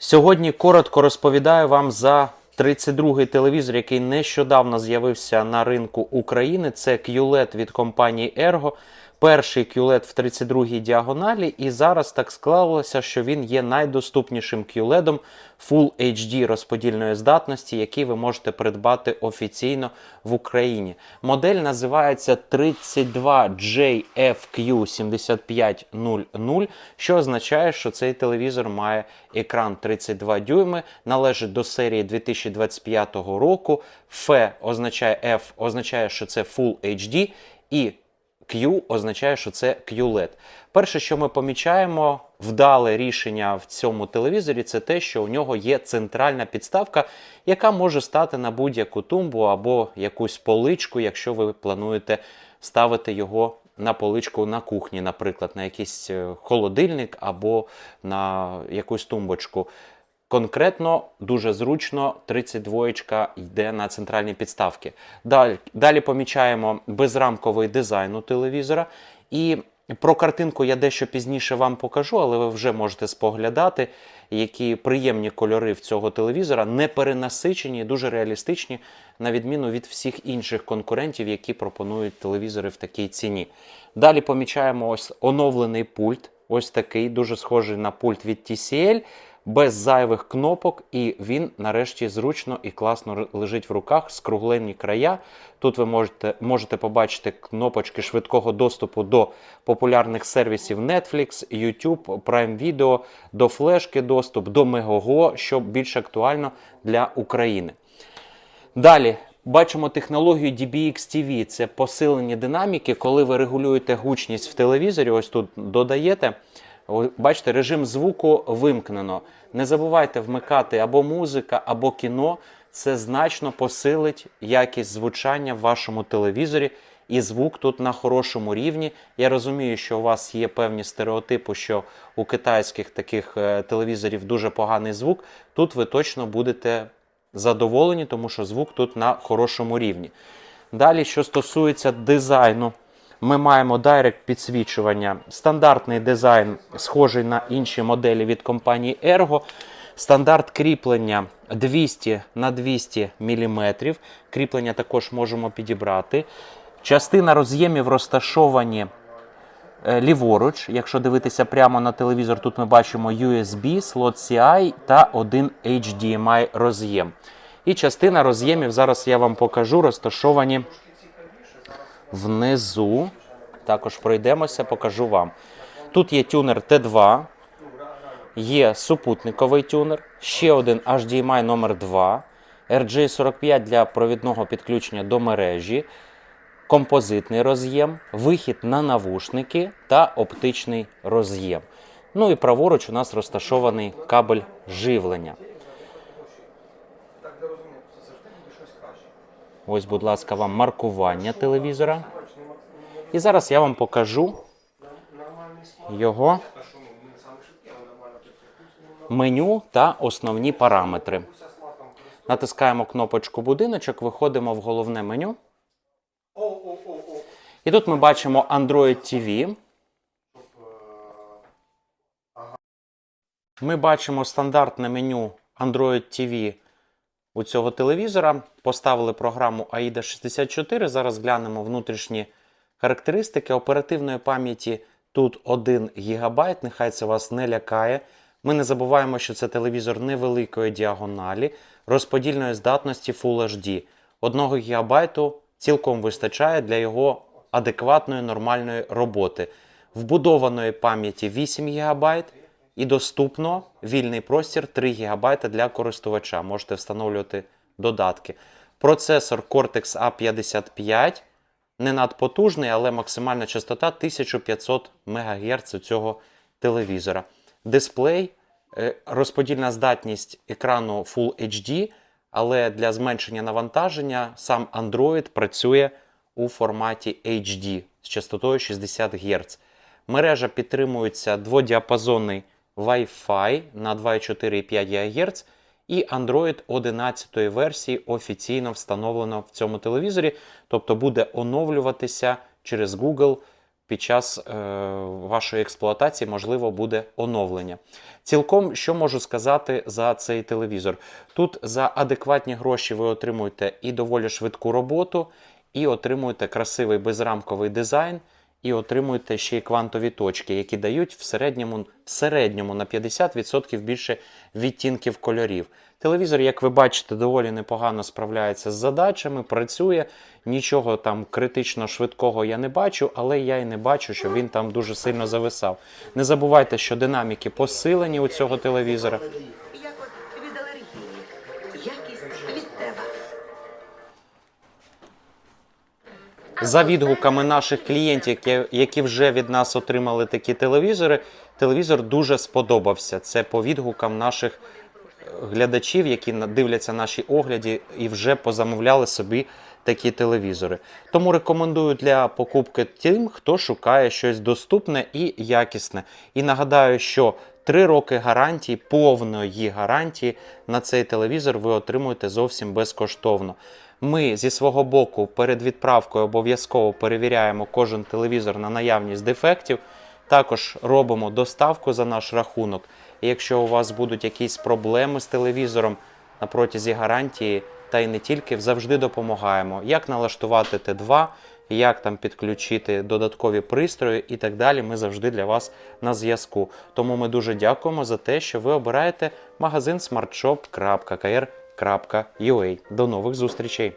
Сьогодні коротко розповідаю вам за 32-й телевізор, який нещодавно з'явився на ринку України. Це QLED від компанії Ergo. Перший QLED в 32-й діагоналі, і зараз так склалося, що він є найдоступнішим QLED Full HD розподільної здатності, який ви можете придбати офіційно в Україні. Модель називається 32JFQ7500, що означає, що цей телевізор має екран 32 дюйми, належить до серії 2025 року. F означає F означає, що це Full HD, і Q означає, що це QLED. Перше, що ми помічаємо, вдале рішення в цьому телевізорі, це те, що у нього є центральна підставка, яка може стати на будь-яку тумбу або якусь поличку, якщо ви плануєте ставити його на поличку на кухні, наприклад, на якийсь е, холодильник або на якусь тумбочку. Конкретно дуже зручно 32 йде на центральні підставки. Далі, далі помічаємо безрамковий дизайн у телевізора. І про картинку я дещо пізніше вам покажу, але ви вже можете споглядати, які приємні кольори в цього телевізора, не перенасичені, дуже реалістичні, на відміну від всіх інших конкурентів, які пропонують телевізори в такій ціні. Далі помічаємо ось оновлений пульт, ось такий, дуже схожий на пульт від TCL без зайвих кнопок, і він нарешті зручно і класно лежить в руках, скруглені края. Тут ви можете, можете побачити кнопочки швидкого доступу до популярних сервісів Netflix, YouTube, Prime Video, до флешки доступ, до Megogo, що більш актуально для України. Далі бачимо технологію DBX TV. Це посилені динаміки, коли ви регулюєте гучність в телевізорі. Ось тут додаєте. Бачите, режим звуку вимкнено. Не забувайте вмикати або музика, або кіно. Це значно посилить якість звучання в вашому телевізорі. І звук тут на хорошому рівні. Я розумію, що у вас є певні стереотипи, що у китайських таких е, телевізорів дуже поганий звук. Тут ви точно будете задоволені, тому що звук тут на хорошому рівні. Далі, що стосується дизайну, ми маємо директ підсвічування. Стандартний дизайн, схожий на інші моделі від компанії Ergo. Стандарт кріплення 200 на 200 мм. Кріплення також можемо підібрати. Частина роз'ємів розташовані е, ліворуч. Якщо дивитися прямо на телевізор, тут ми бачимо USB, слот CI та один HDMI роз'єм. І частина роз'ємів, зараз я вам покажу, розташовані внизу. Також пройдемося, покажу вам. Тут є тюнер Т2, є супутниковий тюнер, ще один HDMI номер 2, RJ45 для провідного підключення до мережі, композитний роз'єм, вихід на навушники та оптичний роз'єм. Ну і праворуч у нас розташований кабель живлення. Ось, будь ласка, вам маркування телевізора. І зараз я вам покажу його меню та основні параметри. Натискаємо кнопочку будиночок, виходимо в головне меню. І тут ми бачимо Android TV. Ми бачимо стандартне меню Android TV у цього телевізора. Поставили програму AIDA 64. Зараз глянемо внутрішні характеристики оперативної пам'яті. Тут 1 ГБ, нехай це вас не лякає. Ми не забуваємо, що це телевізор невеликої діагоналі, розподільної здатності Full HD. 1 ГБ цілком вистачає для його адекватної нормальної роботи. Вбудованої пам'яті 8 ГБ і доступно вільний простір 3 ГБ для користувача. Можете встановлювати додатки. Процесор Cortex A55 не надпотужний, але максимальна частота 1500 МГц цього телевізора. Дисплей, е, розподільна здатність екрану Full HD, але для зменшення навантаження сам Android працює у форматі HD з частотою 60 Гц. Мережа підтримується дводіапазонний Wi-Fi на 2,4 і 5 ГГц. І Android 11 версії офіційно встановлено в цьому телевізорі, тобто буде оновлюватися через Google під час е, вашої експлуатації можливо буде оновлення. Цілком що можу сказати за цей телевізор? Тут за адекватні гроші ви отримуєте і доволі швидку роботу, і отримуєте красивий безрамковий дизайн, і отримуєте ще й квантові точки, які дають в середньому, в середньому на 50% більше відтінків кольорів. Телевізор, як ви бачите, доволі непогано справляється з задачами, працює. Нічого там критично швидкого я не бачу, але я і не бачу, що він там дуже сильно зависав. Не забувайте, що динаміки посилені у цього телевізора. За відгуками наших клієнтів, які, вже від нас отримали такі телевізори, телевізор дуже сподобався. Це по відгукам наших е, глядачів, які дивляться наші огляді і вже позамовляли собі такі телевізори. Тому рекомендую для покупки тим, хто шукає щось доступне і якісне. І нагадаю, що 3 роки гарантії, повної гарантії на цей телевізор ви отримуєте зовсім безкоштовно. Ми зі свого боку перед відправкою обов'язково перевіряємо кожен телевізор на наявність дефектів. Також робимо доставку за наш рахунок. І якщо у вас будуть якісь проблеми з телевізором на протязі гарантії, та й не тільки, завжди допомагаємо. Як налаштувати Т2, як там підключити додаткові пристрої і так далі. Ми завжди для вас на зв'язку. Тому ми дуже дякуємо за те, що ви обираєте магазин smartshop.kr.ua. До нових зустрічей!